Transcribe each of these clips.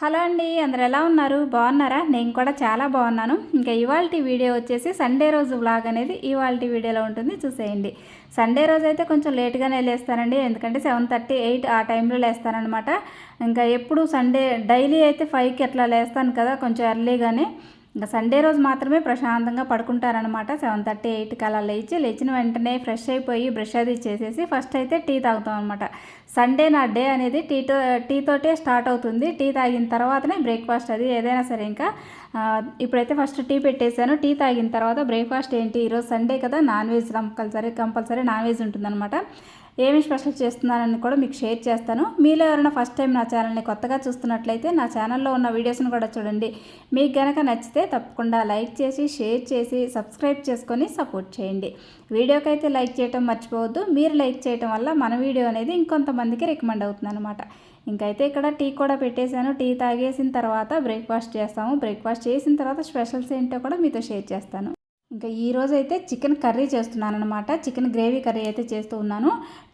Hello అండి అందరు ఎలా ఉన్నారు? బాగున్నారా? నేను కూడా చాలా బాగున్నాను. ఇంకా ఇవాళ వీడియో వచ్చేసి సండే రోజు వ్లాగ్ అనేది ఇవాళ వీడియోలో ఉంటుంది చూసేయండి. సండే రోజు అయితే కొంచెం లేట్గానే లేస్తానండి ఎందుకంటే సెవెన్ థర్టీ ఎయిట్ ఆ టైంలో లేస్తానమాట ఇంకా ఎప్పుడు సండే డైలీ అయితే ఫైవ్కి అట్లా లేస్తాను కదా కొంచెం ఎర్లీగానే. ఇంకా సండే రోజు మాత్రమే ప్రశాంతంగా పడుకుంటారనమాట సెవెన్ థర్టీ ఎయిట్కి అలా లేచి లేచిన వెంటనే ఫ్రెష్ అయిపోయి బ్రష్ అది చేసేసి ఫస్ట్ అయితే టీ తాగుతాం అనమాట సండే నా డే అనేది టీతో టీతోటే స్టార్ట్ అవుతుంది. టీ తాగిన తర్వాతనే బ్రేక్ఫాస్ట్ అది ఏదైనా సరే. ఇంకా ఇప్పుడైతే ఫస్ట్ టీ పెట్టేశాను. టీ తాగిన తర్వాత బ్రేక్ఫాస్ట్ ఏంటి? ఈరోజు సండే కదా non veg compulsory compulsory non veg ఉంటుందన్నమాట. ఏమి స్పెషల్ చేస్తున్నానని కూడా మీకు షేర్ చేస్తాను. మీలో ఎవరైనా ఫస్ట్ టైం నా ఛానల్ని కొత్తగా చూస్తున్నట్లయితే నా ఛానల్లో ఉన్న వీడియోస్ని కూడా చూడండి. మీకు కనుక నచ్చితే తప్పకుండా లైక్ చేసి షేర్ చేసి సబ్స్క్రైబ్ చేసుకొని సపోర్ట్ చేయండి. వీడియోకి అయితే లైక్ చేయటం మర్చిపోవద్దు. మీరు లైక్ చేయటం వల్ల మన వీడియో అనేది ఇంకొంతమందికి రికమెండ్ అవుతుంది అనమాట ఇంకైతే ఇక్కడ టీ కూడా పెట్టేశాను. టీ తాగేసిన తర్వాత బ్రేక్ఫాస్ట్ చేస్తాము. బ్రేక్ఫాస్ట్ చేసిన తర్వాత స్పెషల్స్ ఏంటో కూడా మీతో షేర్ చేస్తాను. ఇంకా ఈరోజు అయితే చికెన్ కర్రీ చేస్తున్నాను అనమాట చికెన్ గ్రేవీ కర్రీ అయితే చేస్తూ ఉన్నాను.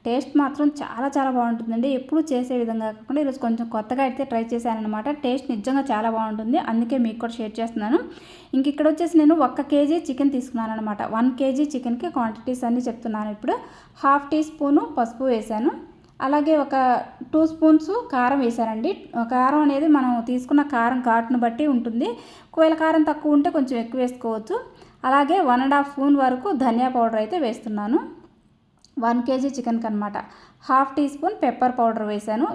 టేస్ట్ మాత్రం చాలా చాలా బాగుంటుందండి. ఎప్పుడు చేసే విధంగా కాకుండా ఈరోజు కొంచెం కొత్తగా అయితే ట్రై చేశాను అనమాట టేస్ట్ నిజంగా చాలా బాగుంటుంది. అందుకే మీకు కూడా షేర్ చేస్తున్నాను. ఇంక ఇక్కడ వచ్చేసి నేను ఒక్క కేజీ చికెన్ తీసుకున్నాను అనమాట వన్ కేజీ చికెన్కి క్వాంటిటీస్ అన్నీ చెప్తున్నాను ఇప్పుడు. హాఫ్ టీ స్పూను పసుపు వేశాను. అలాగే ఒక టూ స్పూన్స్ కారం వేసానండి కారం అనేది మనం తీసుకున్న కారం ఘాటును బట్టి ఉంటుంది. ఒకవేళ కారం తక్కువ ఉంటే కొంచెం ఎక్కువ వేసుకోవచ్చు. అలాగే వన్ అండ్ హాఫ్ స్పూన్ వరకు ధనియా పౌడర్ అయితే వేస్తున్నాను. వన్ కేజీ చికెన్కి అనమాట half teaspoon pepper powder వేశాను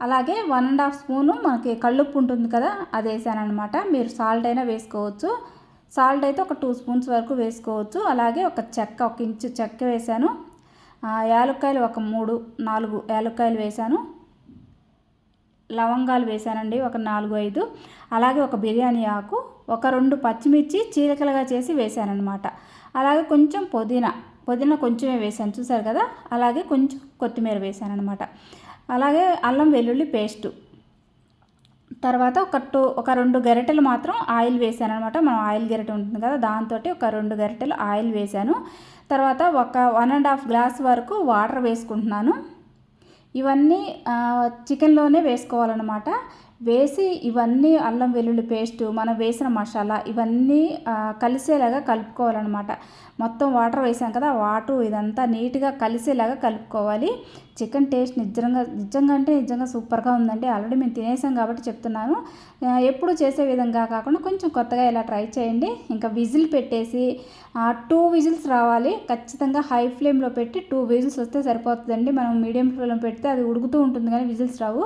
అలాగే వన్ అండ్ హాఫ్ స్పూను మనకి కళ్ళుప్పు ఉంటుంది కదా అది వేసాను అనమాట మీరు సాల్ట్ అయినా వేసుకోవచ్చు. సాల్ట్ అయితే ఒక టూ స్పూన్స్ వరకు వేసుకోవచ్చు. అలాగే ఒక చెక్క ఒక ఇంచు చెక్క వేశాను యాలక్కాయలు ఒక మూడు నాలుగు యాలక్కాయలు వేశాను లవంగాలు వేసానండి ఒక నాలుగు ఐదు. అలాగే ఒక బిర్యానీ ఆకు ఒక రెండు పచ్చిమిర్చి చీలికలుగా చేసి వేసానమాట అలాగే కొంచెం పుదీనా పుదీనా కొంచెమే వేసాను చూసారు కదా? అలాగే కొంచెం కొత్తిమీర వేసాను అనమాట అలాగే అల్లం వెల్లుల్లి పేస్టు. తర్వాత ఒక టూ ఒక రెండు గరిటెలు మాత్రం ఆయిల్ వేసాను అనమాట మనం ఆయిల్ గరిటె ఉంటుంది కదా దాంతో ఒక రెండు గరిటెలు ఆయిల్ వేసాను తర్వాత ఒక వన్ అండ్ హాఫ్ గ్లాస్ వరకు వాటర్ వేసుకుంటున్నాను. ఇవన్నీ చికెన్లోనే వేసుకోవాలన్నమాట. వేసి ఇవన్నీ అల్లం వెల్లుల్లి పేస్టు మనం వేసిన మసాలా ఇవన్నీ కలిసేలాగా కలుపుకోవాలన్నమాట. మొత్తం వాటర్ వేసాం కదా వాటర్ ఇదంతా నీట్గా కలిసేలాగా కలుపుకోవాలి. చికెన్ టేస్ట్ నిజంగా నిజంగా అంటే నిజంగా సూపర్గా ఉందండి. ఆల్రెడీ మేము తినేసాం కాబట్టి చెప్తున్నాను. ఎప్పుడు చేసే విధంగా కాకుండా కొంచెం కొత్తగా ఇలా ట్రై చేయండి. ఇంకా విజిల్ పెట్టేసి టూ విజిల్స్ రావాలి. ఖచ్చితంగా హై ఫ్లేమ్లో పెట్టి టూ విజిల్స్ వస్తే సరిపోతుందండి. మనం మీడియం ఫ్లేమ్లో పెడితే అది ఉడుకుతూ ఉంటుంది కానీ విజిల్స్ రావు.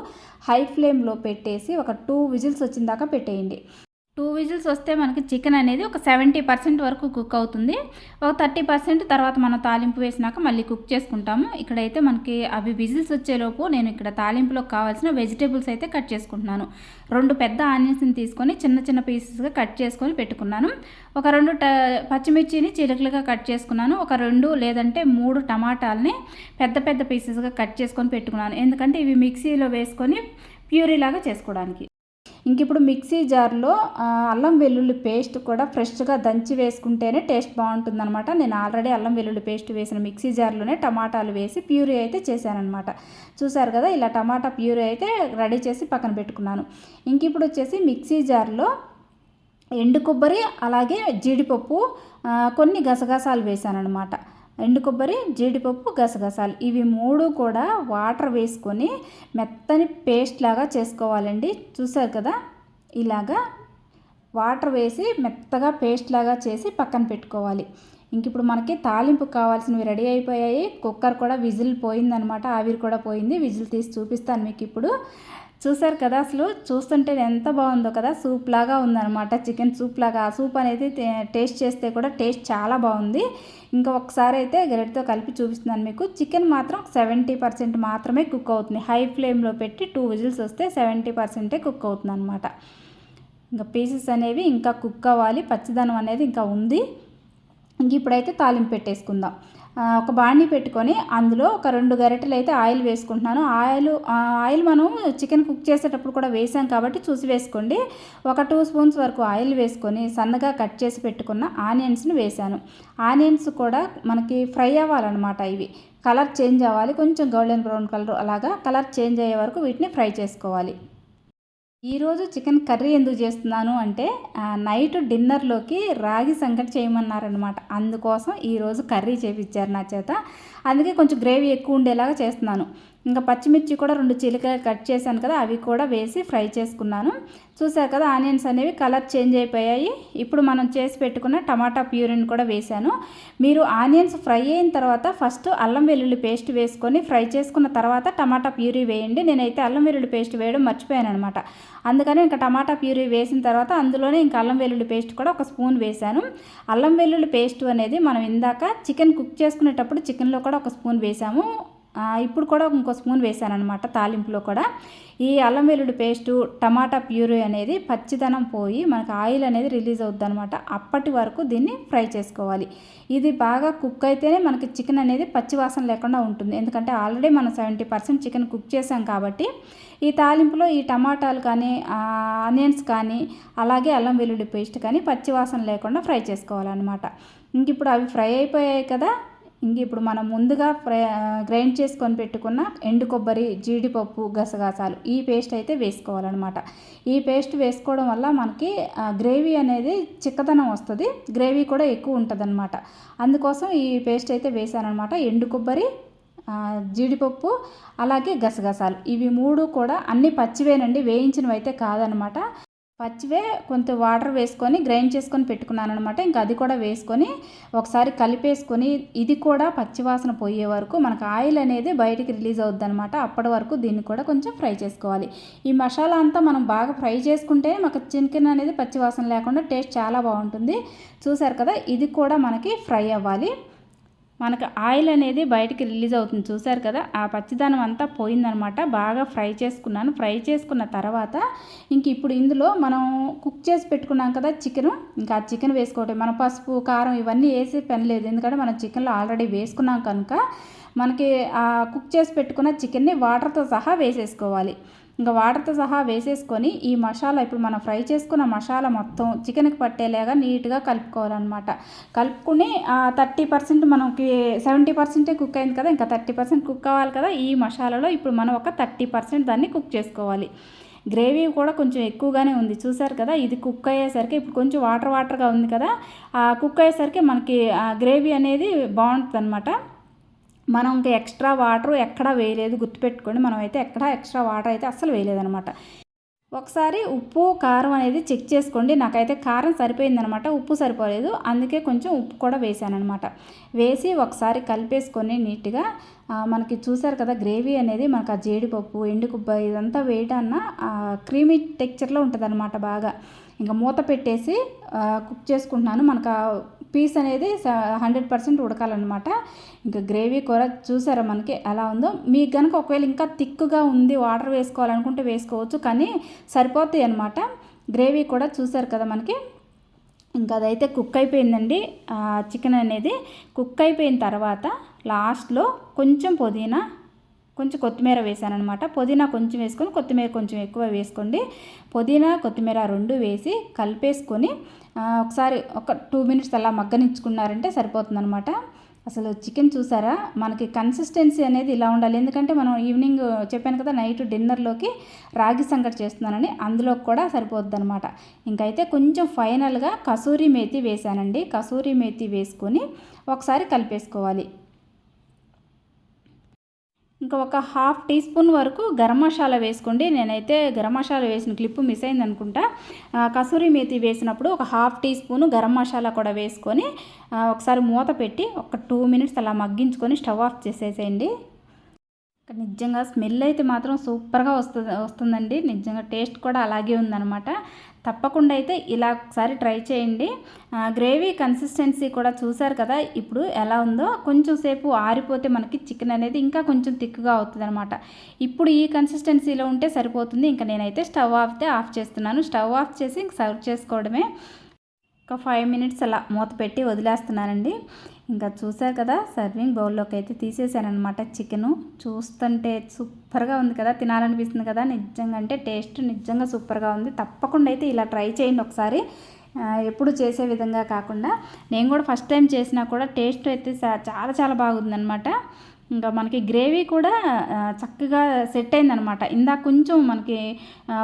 హై ఫ్లేమ్లో పెట్టేసి ఒక టూ విజిల్స్ వచ్చిన దాకా పెట్టేయండి. టూ విజిల్స్ వస్తే మనకి చికెన్ అనేది ఒక సెవెంటీ పర్సెంట్ వరకు కుక్ అవుతుంది. ఒక థర్టీ పర్సెంట్ తర్వాత మనం తాలింపు వేసినాక మళ్ళీ కుక్ చేసుకుంటాము. ఇక్కడైతే మనకి అవి విజిల్స్ వచ్చేలోపు నేను ఇక్కడ తాలింపులో కావాల్సిన వెజిటేబుల్స్ అయితే కట్ చేసుకుంటున్నాను. రెండు పెద్ద ఆనియన్స్ని తీసుకొని చిన్న చిన్న పీసెస్గా కట్ చేసుకొని పెట్టుకున్నాను. ఒక రెండు ట పచ్చిమిర్చిని చిలుకలుగా కట్ చేసుకున్నాను. ఒక రెండు లేదంటే మూడు టమాటాలని పెద్ద పెద్ద పీసెస్గా కట్ చేసుకొని పెట్టుకున్నాను. ఎందుకంటే ఇవి మిక్సీలో వేసుకొని ప్యూరీలాగా చేసుకోవడానికి. ఇంక ఇప్పుడు మిక్సీ జార్లో అల్లం వెల్లుల్లి పేస్ట్ కూడా ఫ్రెష్గా దంచి వేసుకుంటేనే టేస్ట్ బాగుంటుందన్నమాట. నేను ఆల్రెడీ అల్లం వెల్లుల్లి పేస్ట్ వేసిన మిక్సీ జార్లోనే టమాటాలు వేసి ప్యూరీ అయితే చేశానమాట చూసారు కదా ఇలా టమాటా ప్యూరీ అయితే రెడీ చేసి పక్కన పెట్టుకున్నాను. ఇంక ఇప్పుడు వచ్చేసి మిక్సీ జార్లో ఎండు కొబ్బరి అలాగే జీడిపప్పు కొన్ని గసగసాలు వేసానమాట ఎండు కొబ్బరి జీడిపప్పు గసగసాలు. ఇవి మూడు కూడా వాటర్ వేసుకొని మెత్తని పేస్ట్ లాగా చేసుకోవాలండి. చూసారు కదా? ఇలాగా వాటర్ వేసి మెత్తగా పేస్ట్ లాగా చేసి పక్కన పెట్టుకోవాలి. ఇంక ఇప్పుడు మనకి తాలింపు కావాల్సినవి రెడీ అయిపోయాయి. కుక్కర్ కూడా విజిల్ పోయిందనమాట. ఆవిరి కూడా పోయింది. విజిల్ తీసి చూపిస్తాను మీకు ఇప్పుడు. చూసారు కదా అసలు? చూస్తుంటే ఎంత బాగుందో కదా? సూప్ లాగా ఉందన్నమాట. చికెన్ సూప్ లాగా. ఆ సూప్ అనేది టేస్ట్ చేస్తే కూడా టేస్ట్ చాలా బాగుంది. ఇంకా ఒకసారి అయితే గరిటతో కలిపి చూపిస్తున్నాను మీకు. చికెన్ మాత్రం సెవెంటీ పర్సెంట్ మాత్రమే కుక్ అవుతుంది. హై ఫ్లేమ్లో పెట్టి టూ విజిల్స్ వస్తే సెవెంటీ పర్సెంటే కుక్ అవుతుంది అనమాట ఇంకా పీసెస్ అనేవి ఇంకా కుక్ అవ్వాలి. పచ్చిదనం అనేది ఇంకా ఉంది. ఇంక ఇప్పుడైతే తాలింపు పెట్టేసుకుందాం. ఒక బాణీ పెట్టుకొని అందులో ఒక రెండు గరిటెలు అయితే ఆయిల్ వేసుకుంటున్నాను. ఆయిల్ ఆయిల్ మనం చికెన్ కుక్ చేసేటప్పుడు కూడా వేసాం కాబట్టి చూసి వేసుకోండి. ఒక టూ స్పూన్స్ వరకు ఆయిల్ వేసుకొని సన్నగా కట్ చేసి పెట్టుకున్న ఆనియన్స్ని వేసాను. ఆనియన్స్ కూడా మనకి ఫ్రై అవ్వాలన్నమాట ఇవి. కలర్ చేంజ్ అవ్వాలి. కొంచెం గోల్డెన్ బ్రౌన్ కలర్ అలాగా కలర్ చేంజ్ అయ్యే వరకు వీటిని ఫ్రై చేసుకోవాలి. ఈరోజు చికెన్ కర్రీ ఎందుకు చేస్తున్నాను అంటే నైట్ డిన్నర్లోకి రాగి సంగటి చేయమన్నారనమాట అందుకోసం ఈరోజు కర్రీ చేపించారు నా చేత. అందుకే కొంచెం గ్రేవీ ఎక్కువ ఉండేలాగా చేస్తున్నాను. ఇంకా పచ్చిమిర్చి కూడా రెండు చిలికలు కట్ చేశాను కదా అవి కూడా వేసి ఫ్రై చేసుకున్నాను. చూసారు కదా ఆనియన్స్ అనేవి కలర్ చేంజ్ అయిపోయాయి. ఇప్పుడు మనం చేసి పెట్టుకున్న టమాటా ప్యూరిని కూడా వేశాను. మీరు ఆనియన్స్ ఫ్రై అయిన తర్వాత ఫస్ట్ అల్లం వెల్లుల్లి పేస్ట్ వేసుకొని ఫ్రై చేసుకున్న తర్వాత టమాటా ప్యూరీ వేయండి. నేనైతే అల్లం వెల్లుల్లి పేస్ట్ వేయడం మర్చిపోయాను అనమాట అందుకని ఇంకా టమాటా ప్యూరీ వేసిన తర్వాత అందులోనే ఇంకా అల్లం వెల్లుల్లి పేస్ట్ కూడా ఒక స్పూన్ వేశాను. అల్లం వెల్లుల్లి పేస్ట్ అనేది మనం ఇందాక చికెన్ కుక్ చేసుకునేటప్పుడు చికెన్లో కూడా ఒక స్పూన్ వేసాము ఇప్పుడు కూడా ఇంకో స్పూన్ వేసాను అనమాట తాలింపులో కూడా. ఈ అల్లం వెల్లుల్లి పేస్టు టమాటా ప్యూరీ అనేది పచ్చిదనం పోయి మనకు ఆయిల్ అనేది రిలీజ్ అవుద్ది అనమాట అప్పటి వరకు దీన్ని ఫ్రై చేసుకోవాలి. ఇది బాగా కుక్ అయితేనే మనకి చికెన్ అనేది పచ్చివాసన లేకుండా ఉంటుంది. ఎందుకంటే ఆల్రెడీ మనం సెవెంటీ పర్సెంట్ చికెన్ కుక్ చేసాం కాబట్టి ఈ తాలింపులో ఈ టమాటాలు కానీ ఆనియన్స్ కానీ అలాగే అల్లం వెల్లుల్లి పేస్ట్ కానీ పచ్చివాసన లేకుండా ఫ్రై చేసుకోవాలన్నమాట. ఇంక ఇప్పుడు అవి ఫ్రై అయిపోయాయి కదా ఇంక ఇప్పుడు మనం ముందుగా ఫ్రై గ్రైండ్ చేసుకొని పెట్టుకున్న ఎండు కొబ్బరి జీడిపప్పు గసగసాలు ఈ పేస్ట్ అయితే వేసుకోవాలన్నమాట. ఈ పేస్ట్ వేసుకోవడం వల్ల మనకి గ్రేవీ అనేది చిక్కదనం వస్తుంది. గ్రేవీ కూడా ఎక్కువ ఉంటుంది అనమాట అందుకోసం ఈ పేస్ట్ అయితే వేసానమాట ఎండు కొబ్బరి జీడిపప్పు అలాగే గసగసాలు. ఇవి మూడు కూడా అన్ని పచ్చివేనండి వేయించినవి అయితే కాదనమాట పచ్చివే కొంత వాటర్ వేసుకొని గ్రైండ్ చేసుకొని పెట్టుకున్నాను అనమాట ఇంకా అది కూడా వేసుకొని ఒకసారి కలిపేసుకొని ఇది కూడా పచ్చివాసన పోయే వరకు మనకు ఆయిల్ అనేది బయటికి రిలీజ్ అవుద్ది అనమాట అప్పటి వరకు దీన్ని కూడా కొంచెం ఫ్రై చేసుకోవాలి. ఈ మసాలా అంతా మనం బాగా ఫ్రై చేసుకుంటే మనకు చికెన్ అనేది పచ్చివాసన లేకుండా టేస్ట్ చాలా బాగుంటుంది. చూసారు కదా ఇది కూడా మనకి ఫ్రై అవ్వాలి. మనకు ఆయిల్ అనేది బయటికి రిలీజ్ అవుతుంది. చూసారు కదా? ఆ పచ్చిదనం అంతా పోయిందనమాట. బాగా ఫ్రై చేసుకున్నాను. ఫ్రై చేసుకున్న తర్వాత ఇంక ఇప్పుడు ఇందులో మనం కుక్ చేసి పెట్టుకున్నాం కదా చికెన్. ఇంకా ఆ చికెన్ వేసుకోవటం మన పసుపు కారం ఇవన్నీ వేసి పని లేదు. ఎందుకంటే మనం చికెన్లో ఆల్రెడీ వేసుకున్నాం కనుక మనకి ఆ కుక్ చేసి పెట్టుకున్న చికెన్ని వాటర్తో సహా వేసేసుకోవాలి. ఇంకా వాటర్తో సహా వేసేసుకొని ఈ మసాలా ఇప్పుడు మనం ఫ్రై చేసుకున్న మసాలా మొత్తం చికెన్కి పట్టేలాగా నీట్గా కలుపుకోవాలన్నమాట. కలుపుకుని థర్టీ పర్సెంట్ మనకి సెవెంటీ పర్సెంటే కుక్ అయింది కదా ఇంకా థర్టీ పర్సెంట్ కుక్ అవ్వాలి కదా ఈ మసాలాలో ఇప్పుడు మనం ఒక థర్టీ పర్సెంట్ దాన్ని కుక్ చేసుకోవాలి. గ్రేవీ కూడా కొంచెం ఎక్కువగానే ఉంది చూసారు కదా ఇది కుక్ అయ్యేసరికి ఇప్పుడు కొంచెం వాటర్ వాటర్గా ఉంది కదా ఆ కుక్ అయ్యేసరికి మనకి గ్రేవీ అనేది బాగుంటుంది అనమాట మనం ఇంకా ఎక్స్ట్రా వాటర్ ఎక్కడా వేయలేదు గుర్తుపెట్టుకోండి. మనం అయితే ఎక్కడా ఎక్స్ట్రా వాటర్ అయితే అస్సలు వేయలేదనమాట ఒకసారి ఉప్పు కారం అనేది చెక్ చేసుకోండి. నాకైతే కారం సరిపోయిందనమాట ఉప్పు సరిపోలేదు. అందుకే కొంచెం ఉప్పు కూడా వేసానమాట వేసి ఒకసారి కలిపేసుకొని నీట్గా మనకి చూసారు కదా గ్రేవీ అనేది మనకు ఆ జీడిపప్పు ఎండుకుబ్బ ఇదంతా వేయటాన్న క్రీమీ టెక్చర్లో ఉంటుంది బాగా. ఇంకా మూత పెట్టేసి కుక్ చేసుకుంటున్నాను. మనకు పీస్ అనేది హండ్రెడ్ పర్సెంట్ ఉడకాలన్నమాట. ఇంకా గ్రేవీ కూర చూసారా మనకి ఎలా ఉందో? మీకు కనుక ఒకవేళ ఇంకా థిక్గా ఉంది వాటర్ వేసుకోవాలనుకుంటే వేసుకోవచ్చు కానీ సరిపోతాయి అనమాట గ్రేవీ కూడా చూసారు కదా మనకి. ఇంకా అదైతే కుక్ అయిపోయిందండి. చికెన్ అనేది కుక్ అయిపోయిన తర్వాత లాస్ట్లో కొంచెం పుదీనా కొంచెం కొత్తిమీర వేసాను అనమాట పుదీనా కొంచెం వేసుకొని కొత్తిమీర కొంచెం ఎక్కువ వేసుకోండి. పుదీనా కొత్తిమీర రెండు వేసి కలిపేసుకొని ఒకసారి ఒక టూ మినిట్స్ అలా మగ్గనిచ్చుకున్నారంటే సరిపోతుందనమాట అసలు చికెన్ చూసారా? మనకి కన్సిస్టెన్సీ అనేది ఇలా ఉండాలి. ఎందుకంటే మనం ఈవినింగ్ చెప్పాను కదా నైట్ డిన్నర్లోకి రాగి సంగటి చేస్తున్నానని అందులో కూడా సరిపోద్ది అనమాట ఇంకైతే కొంచెం ఫైనల్గా కసూరి మేతి వేసానండి కసూరి మేతి వేసుకొని ఒకసారి కలిపేసుకోవాలి. ఇంకా ఒక హాఫ్ టీ స్పూన్ వరకు గరం మసాలా వేసుకోండి. నేనైతే గరం మసాలా వేసిన క్లిప్ మిస్ అయింది అనుకుంటా. కసూరి మేతి వేసినప్పుడు ఒక half teaspoon garam masala కూడా వేసుకొని ఒకసారి మూత పెట్టి ఒక టూ మినిట్స్ అలా మగ్గించుకొని స్టవ్ ఆఫ్ చేసేసేయండి. నిజంగా స్మెల్ అయితే మాత్రం సూపర్గా వస్తుంది వస్తుందండి. నిజంగా టేస్ట్ కూడా అలాగే ఉందనమాట తప్పకుండా అయితే ఇలా ఒకసారి ట్రై చేయండి. గ్రేవీ కన్సిస్టెన్సీ కూడా చూసారు కదా ఇప్పుడు ఎలా ఉందో. కొంచెం సేపు ఆరిపోతే మనకి చికెన్ అనేది ఇంకా కొంచెం థిక్గా అవుతుంది అనమాట ఇప్పుడు ఈ కన్సిస్టెన్సీలో ఉంటే సరిపోతుంది. ఇంకా నేనైతే స్టవ్ ఆఫ్తే ఆఫ్ చేస్తున్నాను. స్టవ్ ఆఫ్ చేసి ఇంక సర్వ్ చేసుకోవడమే. ఒక ఫైవ్ మినిట్స్ అలా మూత పెట్టి వదిలేస్తున్నానండి. ఇంకా చూసారు కదా సర్వింగ్ బౌల్లోకి అయితే తీసేసానమాట చికెను చూస్తుంటే సూపర్గా ఉంది కదా తినాలనిపిస్తుంది కదా నిజంగా అంటే టేస్ట్ నిజంగా సూపర్గా ఉంది. తప్పకుండా అయితే ఇలా ట్రై చేయండి ఒకసారి. ఎప్పుడు చేసే విధంగా కాకుండా. నేను కూడా ఫస్ట్ టైం చేసినా కూడా టేస్ట్ అయితే చాలా చాలా బాగుందనమాట ఇంకా మనకి గ్రేవీ కూడా చక్కగా సెట్ అయిందనమాట ఇందాక కొంచెం మనకి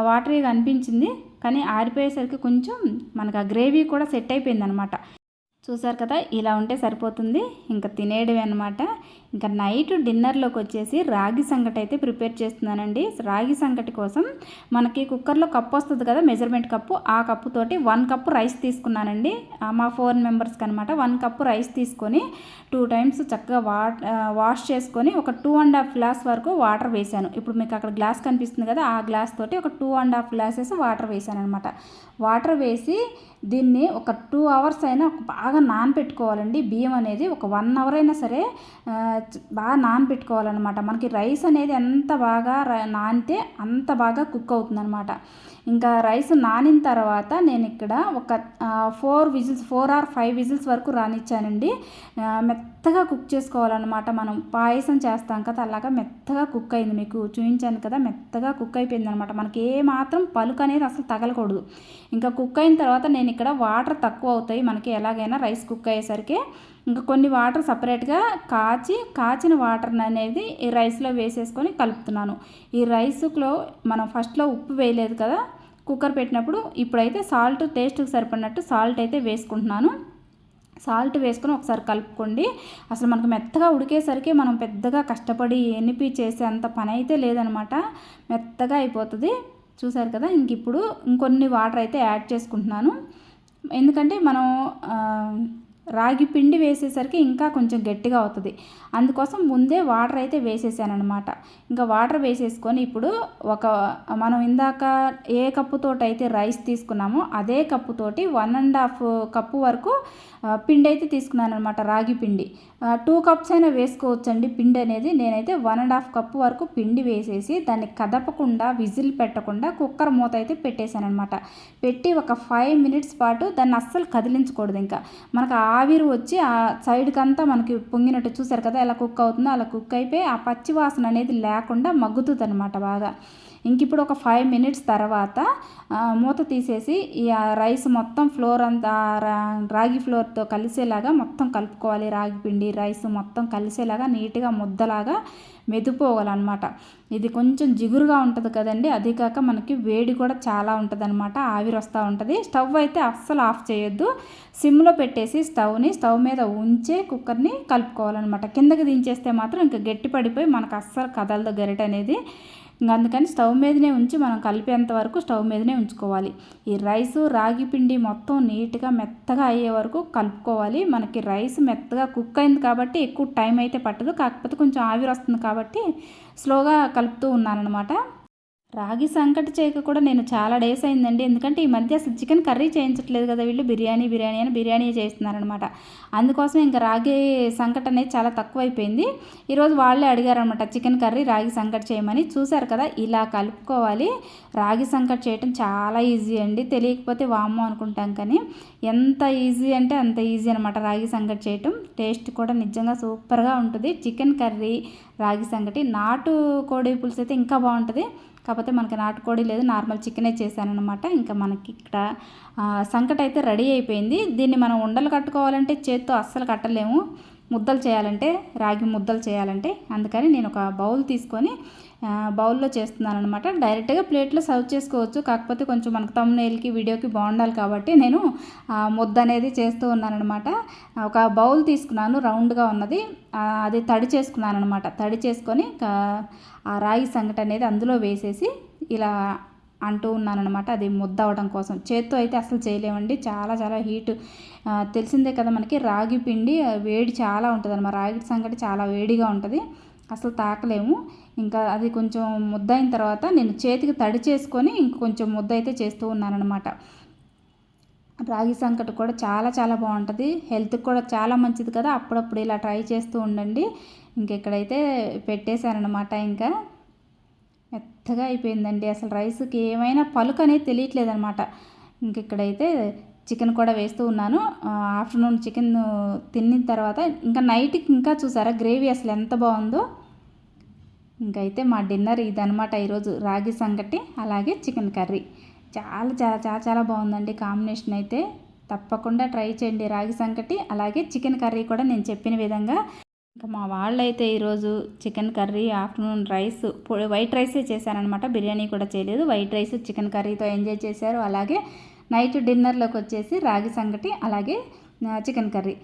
వాటరీగా అనిపించింది కానీ ఆరిపోయేసరికి కొంచెం మనకు ఆ గ్రేవీ కూడా సెట్ అయిపోయింది అనమాట చూసారు కదా ఇలా ఉంటే సరిపోతుంది. ఇంకా తినేయడమే అనమాట ఇంకా నైట్ డిన్నర్లోకి వచ్చేసి రాగి సంగటి అయితే ప్రిపేర్ చేస్తున్నానండి. రాగి సంగటి కోసం మనకి కుక్కర్లో కప్పు వస్తుంది కదా మెజర్మెంట్ కప్పు. ఆ కప్పుతోటి వన్ కప్పు రైస్ తీసుకున్నానండి. మా ఫోర్ మెంబర్స్కి అనమాట వన్ కప్పు రైస్ తీసుకొని టూ టైమ్స్ చక్కగా వా వాష్ చేసుకొని ఒక టూ అండ్ హాఫ్ గ్లాస్ వరకు వాటర్ వేసాను ఇప్పుడు మీకు అక్కడ గ్లాస్ కనిపిస్తుంది కదా ఆ గ్లాస్ తోటి ఒక two and half glasses water వేసాను అనమాట వాటర్ వేసి దీన్ని ఒక టూ అవర్స్ అయినా బాగా నానబెట్టుకోవాలండి బియ్యం అనేది ఒక వన్ అవర్ అయినా సరే బాగా నానబెట్టుకోవాలన్నమాట మనకి రైస్ అనేది ఎంత బాగా నానితే అంత బాగా కుక్ అవుతుందన్నమాట. ఇంకా రైస్ నానిన తర్వాత నేను ఇక్కడ ఒక four whistles four or five whistles వరకు రానిచ్చానండి. మెత్తగా కుక్ చేసుకోవాలన్నమాట మనం. పాయసం చేస్తాం కదా అలాగా మెత్తగా కుక్ అయింది మీకు చూపించాను కదా మెత్తగా కుక్ అయిపోయింది అనమాట మనకి ఏ మాత్రం పలుకు అనేది అసలు తగలకూడదు. ఇంకా కుక్ అయిన తర్వాత నేను ఇక్కడ వాటర్ తక్కువ అవుతాయి. మనకి ఎలాగైనా రైస్ కుక్ అయ్యేసరికి ఇంకా కొన్ని వాటర్ సపరేట్గా కాచి కాచిన వాటర్ అనేది ఈ రైస్లో వేసేసుకొని కలుపుతున్నాను. ఈ రైస్లో మనం ఫస్ట్లో ఉప్పు వేయలేదు కదా కుక్కర్ పెట్టినప్పుడు ఇప్పుడైతే సాల్ట్ టేస్ట్కి సరిపడినట్టు సాల్ట్ అయితే వేసుకుంటున్నాను. సాల్ట్ వేసుకొని ఒకసారి కలుపుకోండి. అసలు మనకు మెత్తగా ఉడికేసరికి మనం పెద్దగా కష్టపడి ఎనిపి చేసే అంత పని అయితే లేదనమాట. మెత్తగా అయిపోతుంది. చూసారు కదా ఇంక ఇప్పుడు ఇంకొన్ని వాటర్ అయితే యాడ్ చేసుకుంటున్నాను. ఎందుకంటే మనం రాగి పిండి వేసేసరికి ఇంకా కొంచెం గట్టిగా అవుతుంది. అందుకోసం ముందే వాటర్ అయితే వేసేసానమాట ఇంకా వాటర్ వేసేసుకొని ఇప్పుడు ఒక మనం ఇందాక ఏ కప్పుతోటి అయితే రైస్ తీసుకున్నామో అదే కప్పుతోటి వన్ అండ్ హాఫ్ కప్పు వరకు పిండి అయితే తీసుకున్నాను అనమాట రాగి పిండి. టూ కప్స్ అయినా వేసుకోవచ్చండి పిండి అనేది. నేనైతే వన్ అండ్ హాఫ్ కప్పు వరకు పిండి వేసేసి దాన్ని కదపకుండా విజిల్ పెట్టకుండా కుక్కర్ మూత అయితే పెట్టేశాను అనమాట పెట్టి ఒక ఫైవ్ మినిట్స్ పాటు దాన్ని అస్సలు కదిలించకూడదు ఇంకా. మనకు ఆవిరి వచ్చి ఆ సైడ్కి అంతా మనకి పొంగినట్టు చూసారు కదా ఎలా కుక్ అవుతుందో అలా కుక్ అయిపోయి ఆ పచ్చి వాసన అనేది లేకుండా మగ్గుతుంది అనమాట బాగా. ఇంక ఇప్పుడు ఒక ఫైవ్ మినిట్స్ తర్వాత మూత తీసేసి ఈ రైస్ మొత్తం ఫ్లోర్ అంతా రాగి ఫ్లోర్తో కలిసేలాగా మొత్తం కలుపుకోవాలి. రాగి పిండి రైస్ మొత్తం కలిసేలాగా నీట్గా ముద్దలాగా మెదిపోవాలన్నమాట ఇది కొంచెం జిగురుగా ఉంటుంది కదండి. అది కాక మనకి వేడి కూడా చాలా ఉంటుంది అనమాట ఆవిరి వస్తూ ఉంటుంది. స్టవ్ అయితే అస్సలు ఆఫ్ చేయొద్దు. సిమ్లో పెట్టేసి స్టవ్ని స్టవ్ మీద ఉంచే కుక్కర్ని కలుపుకోవాలన్నమాట. కిందకి దించేస్తే మాత్రం ఇంకా గట్టి పడిపోయి మనకు అస్సలు కదలదు గరిట అనేది. ఇంకా అందుకని స్టవ్ మీదనే ఉంచి మనం కలిపేంత వరకు స్టవ్ మీదనే ఉంచుకోవాలి. ఈ రైస్ రాగి పిండి మొత్తం నీట్గా మెత్తగా అయ్యే వరకు కలుపుకోవాలి. మనకి రైస్ మెత్తగా కుక్ అయింది కాబట్టి ఎక్కువ టైం అయితే పట్టదు. కాకపోతే కొంచెం ఆవిరి వస్తుంది కాబట్టి స్లోగా కలుపుతూ ఉన్నానమాట రాగి సంకటి చేయక కూడా నేను చాలా డేస్ అయిందండి. ఎందుకంటే ఈ మధ్య అసలు చికెన్ కర్రీ చేయించట్లేదు కదా వీళ్ళు. బిర్యానీ బిర్యానీ అని బిర్యానీ చేస్తున్నారనమాట అందుకోసం ఇంకా రాగి సంకట అనేది చాలా తక్కువ అయిపోయింది ఈరోజు వాళ్ళే అడిగారనమాట చికెన్ కర్రీ రాగి సంకట చేయమని. చూశారు కదా ఇలా కలుపుకోవాలి. రాగి సంకట చేయటం చాలా ఈజీ అండి. తెలియకపోతే వామ్మో అనుకుంటాం కానీ ఎంత ఈజీ అంటే అంత ఈజీ అనమాట రాగి సంకట చేయటం. టేస్ట్ కూడా నిజంగా సూపర్గా ఉంటుంది. చికెన్ కర్రీ రాగి సంగటి నాటు కోడి పులుసు అయితే ఇంకా బాగుంటుంది. కాకపోతే మనకి నాటుకోడి లేదు నార్మల్ చికెనే చేశాను అనమాట ఇంకా మనకి ఇక్కడ సంకట అయితే రెడీ అయిపోయింది. దీన్ని మనం ఉండలు కట్టుకోవాలంటే చేత్తో అస్సలు కట్టలేము. ముద్దలు చేయాలంటే రాగి ముద్దలు చేయాలంటే అందుకని నేను ఒక బౌల్ తీసుకొని బౌల్లో చేస్తున్నాను అనమాట డైరెక్ట్గా ప్లేట్లో సర్వ్ చేసుకోవచ్చు. కాకపోతే కొంచెం మనకు తమ్నేల్కి వీడియోకి బాగుండాలి కాబట్టి నేను ముద్ద అనేది చేస్తూ ఉన్నానమాట ఒక బౌల్ తీసుకున్నాను రౌండ్గా ఉన్నది. అది తడి చేసుకున్నాను అనమాట తడి చేసుకొని ఆ రాగి సంగటి అనేది అందులో వేసేసి ఇలా అంటూ ఉన్నానమాట అది ముద్ద అవడం కోసం. చేత్తో అయితే అసలు చేయలేమండి. చాలా చాలా హీట్. తెలిసిందే కదా మనకి రాగి పిండి వేడి చాలా ఉంటుంది అనమాట రాగి సంగటి చాలా వేడిగా ఉంటుంది. అసలు తాకలేము. ఇంకా అది కొంచెం ముద్ద అయిన తర్వాత నేను చేతికి తడి చేసుకొని ఇంకొంచెం ముద్ద అయితే చేస్తూ ఉన్నానమాట రాగి సంకటి కూడా చాలా చాలా బాగుంటుంది. హెల్త్కి కూడా చాలా మంచిది కదా. అప్పుడప్పుడు ఇలా ట్రై చేస్తూ ఉండండి. ఇంక ఇక్కడైతే పెట్టేశానమాట ఇంకా. మెత్తగా అయిపోయిందండి. అసలు రైస్కి ఏమైనా పలుకు అనేది తెలియట్లేదు అనమాట ఇంక ఇక్కడైతే చికెన్ కూడా వేస్తూ ఉన్నాను. ఆఫ్టర్నూన్ చికెన్ తిన్న తర్వాత ఇంకా నైట్కి ఇంకా చూసారా గ్రేవీ అసలు ఎంత బాగుందో. ఇంకైతే మా డిన్నర్ ఇదనమాట ఈరోజు రాగి సంగటి అలాగే చికెన్ కర్రీ. చాలా చాలా చాలా చాలా బాగుందండి కాంబినేషన్ అయితే. తప్పకుండా ట్రై చేయండి రాగి సంకటి అలాగే చికెన్ కర్రీ కూడా నేను చెప్పిన విధంగా. ఇంకా మా వాళ్ళైతే ఈరోజు chicken curry afternoon rice white రైసే చేశారనమాట బిర్యానీ కూడా చేయలేదు. వైట్ రైస్ చికెన్ కర్రీతో ఎంజాయ్ చేశారు. అలాగే నైట్ డిన్నర్లోకి వచ్చేసి రాగి సంగటి అలాగే చికెన్ కర్రీ.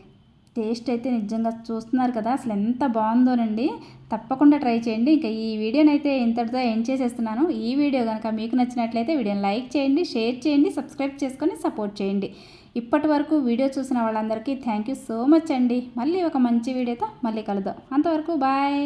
టేస్ట్ అయితే నిజంగా చూస్తున్నారు కదా అసలు ఎంత బాగుందోనండి. తప్పకుండా ట్రై చేయండి. ఇంకా ఈ వీడియోని అయితే ఇంతటితో ఎండ్ చేసేస్తున్నాను. ఈ వీడియో కనుక మీకు నచ్చినట్లయితే వీడియోని లైక్ చేయండి షేర్ చేయండి సబ్స్క్రైబ్ చేసుకొని సపోర్ట్ చేయండి. ఇప్పటి వరకు వీడియో చూసిన వాళ్ళందరికీ థ్యాంక్ యూ సో మచ్ అండి. మళ్ళీ ఒక మంచి వీడియోతో మళ్ళీ కలుద్దాం. అంతవరకు బాయ్